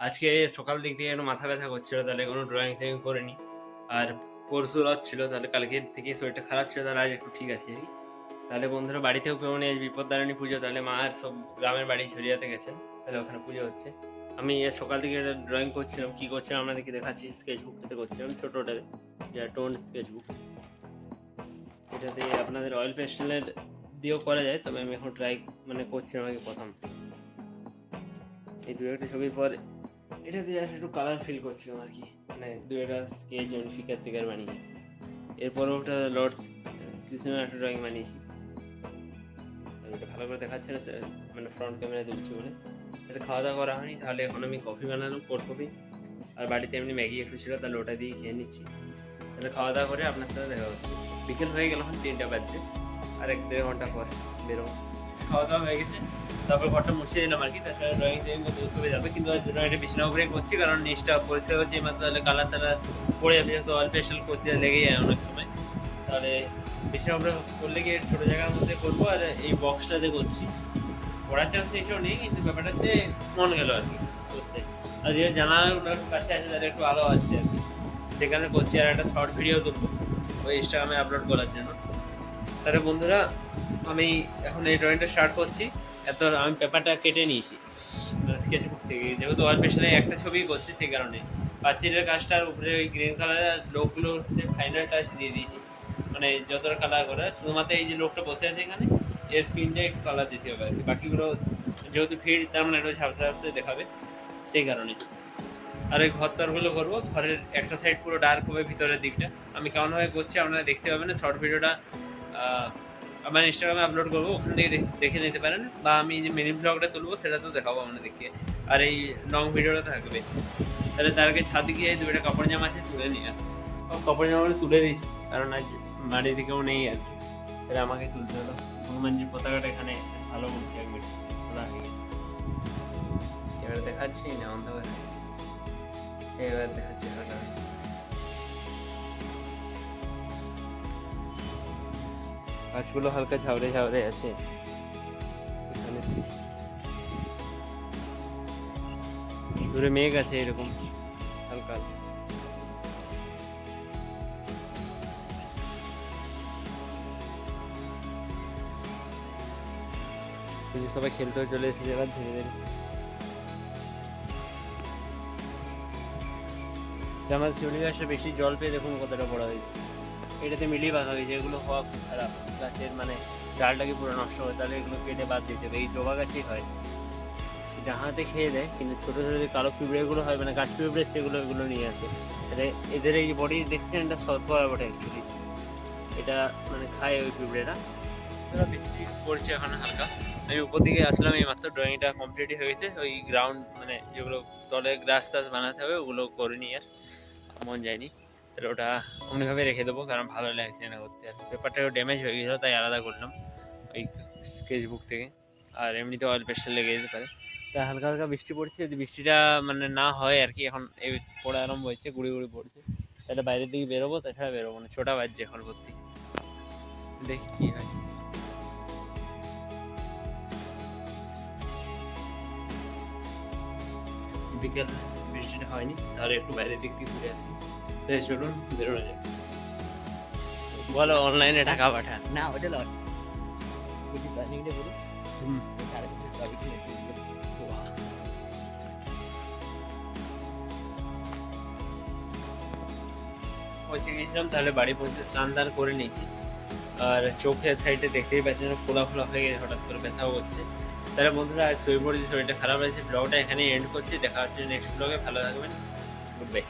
আজকে সকাল দিক থেকে একটু মাথা ব্যথা করছিল, তাহলে কোনো ড্রয়িং ট্রয়িং করিনি। আর পরশু রাত ছিল, তাহলে কালকে থেকে শরীরটা খারাপ ছিল, তাহলে আজ একটু ঠিক আছে। তাহলে বন্ধুরা বাড়িতেও কেউ নেই বিপদদারিণী পুজো, তাহলে মা আর সব গ্রামের বাড়ি ছড়িয়াতে গেছেন তাহলে ওখানে পুজো হচ্ছে। আমি সকাল থেকে ড্রয়িং করছিলাম, কি করছিলাম আপনাদেরকে দেখাচ্ছি স্কেচবুকটাতে করছিলাম ছোটোটাতে যেটা টোন স্কেচবুক এটাতে আপনাদের অয়েল পেস্টেলের দিয়েও করা যায়, তবে আমি এখন ট্রাই মানে করছিলাম আগে প্রথম। এই দু একটা ছবির পর এটাতে জাস্ট একটু কালার ফিল করছিলাম আর কি। মানে দু একটা স্কেচ আমি ফিকার থেকে বানিয়ে। এরপরও ওটা লর্ড কৃষ্ণের একটা ড্রয়িং বানিয়েছি। ওটা ভালো করে দেখাচ্ছে না মানে ফ্রন্ট ক্যামেরায় তুলছি বলে। এটা খাওয়া দাওয়া করা হয়নি, তাহলে এখন আমি কফি বানালাম কোল্ড কফি আর বাড়িতে এমনি ম্যাগি একটু ছিল, তাহলে ওটা দিয়ে খেয়ে নিচ্ছি। তাহলে খাওয়া দাওয়া করে আপনার সাথে দেখা হচ্ছে। বিকেল হয়ে গেল এখন তিনটা বাজছে, আর এক দেড় ঘণ্টা পর বেরোবো। খাওয়া দাওয়া হয়ে গেছে। তারপর ঘরটা মুছে দিলাম আর কি। তাছাড়া ড্রয়িং করতে যাবে। কিন্তু ড্রয়িংটা উপরে করছি কারণ নিচটা পরিষ্কার করছি এবার তাহলে কালার তারা পড়ে যাবে। যেহেতু লেগে যায় অনেক সময়। তাহলে করলে গিয়ে ছোটো জায়গার মধ্যে করব? আর এই বক্সটাতে করছি, পড়ার চান্স এসেও নেই, কিন্তু ব্যাপারটা হচ্ছে মন গেল আর কি করতে। আর যে জানালাগুলোর কাছে আছে তাদের একটু আলো আছে আর কি। সেখানে করছি আর একটা শর্ট ভিডিও তুলবো ওই ইনস্টাগ্রামে আপলোড করার জন্য। তাহলে বন্ধুরা, আমি এখন এই ড্রয়িংটা স্টার্ট করছি। এত আমি পেপারটা কেটে নিয়েছি। স্কেচবুক থেকে। যেহেতু অয়েল পেশালে একটা ছবি করছি, সেই কারণে। পাঁচিলের কাজটার উপরে ওই গ্রিন কালারের লোকগুলোর ফাইনাল টাচ দিয়ে দিয়েছি। মানে যতটা কালার করে, শুধুমাত্র এই যে লোকটা বসে আছে এখানে, এর স্ক্রিনটা একটু কালার দিতে হবে আর কি। বাকিগুলো যেহেতু ভিড়, তার মানে একটু ঝাপসা ঝাপসা দেখাবে। সেই কারণে। আর ওই ঘর তরগুলো করব। ঘরের একটা সাইড পুরো ডার্ক হবে ভিতরের দিকটা। আমি কেমনভাবে করছি আপনারা দেখতে পাবেন শর্ট ভিডিওটা আমার ইনস্টাগ্রামে আপলোড করব, ওখান থেকে দেখে নিতে পারেন। বা আমি যে মিনি ব্লগটা তুলবো, সেটা তো দেখাবো আপনাদেরকে আর এই লং ভিডিওটা থাকবে। তাহলে তার আগে ছাদে গিয়ে দুটো কাপড় জামা আছে, তুলে নিয়ে আসে। কাপড় জামাগুলো তুলে দিয়েছি, কারণ আজ বাড়ি থেকেও নেই আর কি। তাহলে আমাকে তুলতে হলো। হনুমানজির পতাকাটা এখানে ভালো বলছি এক মিনিট খোলা হয়ে গেছে এবার দেখাচ্ছি না অন্ধকার এবার দেখাচ্ছি গাছগুলো হালকা ঝাউরে ঝাউরে আছে। দূরে মেঘ আছে এরকম, হালকা। সবাই খেলতেও চলে এসেছে এবার ধীরে ধীরে। যে আমার শিউলি গাছটা বেশি জল পেয়ে দেখুন কতটা বড় হয়েছে। এটাতে মিলিয়ে বাঁধা হয়েছে, এগুলো হওয়া খুব খারাপ। গাছের মানে ডালটাকে পুরো নষ্ট হয় তাহলে এগুলো কেটে বাদ দিতে হবে। এই জবা গাছেই হয়। জাহাতে খেয়ে দেয়, কিন্তু ছোটো ছোটো যে কালো পিঁপড়েগুলো হয় মানে গাছ পিঁপড়ে সেগুলো, এগুলো নিয়ে আসে। তাহলে এদের এই বডি দেখছেন এটা সৎপরা বটে অ্যাকচুয়ালি এটা মানে খায় ওই পিঁপড়েটা পড়ছে এখন হালকা। আমি উপর দিকে আসলাম, এই মাত্র ড্রয়িংটা কমপ্লিট হয়ে গেছে। ওই গ্রাউন্ড মানে যেগুলো তলে গ্রাস টাস বানাতে হবে, ওগুলো করিনি আর মন যায়নি। তাহলে ওটা অমনিভাবে রেখে দেবো, কারণ ভালো লাগছে না করতে। আর পেপারটা ড্যামেজ হয়ে গেছিল, তাই আলাদা করলাম ওই স্কেচবুক থেকে। আর এমনিতে অয়েল পেস্টাল লেগে যেতে পারে। তা হালকা হালকা বৃষ্টি পড়ছে, যদি বৃষ্টিটা মানে না হয় আর কি, এখন এই পড়া আরম্ভ হয়েছে, গুড়ি গুড়ি পড়ছে। তাহলে বাইরের দিকে বেরোবো, তাছাড়া বেরোবো না, ছোটা বাজছে এখন ভর্তি। দেখি কি হয়। বিকেল বৃষ্টিটা হয়নি, তাহলে একটু বাইরের দিক থেকে ঘুরে আসি। তাই চলুন বেরোনো যায় বলো অনলাইনে টাকা পাঠা না ওটা লট হুম পৌঁছে গেছিলাম তাহলে বাড়ি পৌঁছে স্নান দান করে নিয়েছি। আর চোখের সাইডে দেখতেই পাচ্ছেন খোলা ফোলা হয়ে গেছে হঠাৎ করে ব্যথাও হচ্ছে। তাহলে বন্ধুরা আজ শরীর পড়েছে শরীরটা খারাপ হয়েছে ব্লগটা এখানে এন্ড করছি। দেখা হচ্ছে নেক্সট ব্লগে ভালো থাকবেন। Good bye